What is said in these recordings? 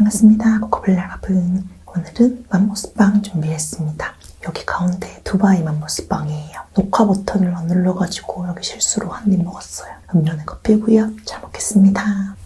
반갑습니다. 코코블 여러분. 오늘은 맘모스빵 준비했습니다. 여기 가운데 두바이 맘모스빵이에요. 녹화 버튼을 안 눌러가지고 여기 실수로 한 입 먹었어요. 음료는 커피고요. 잘 먹겠습니다.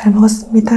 잘 먹었습니다.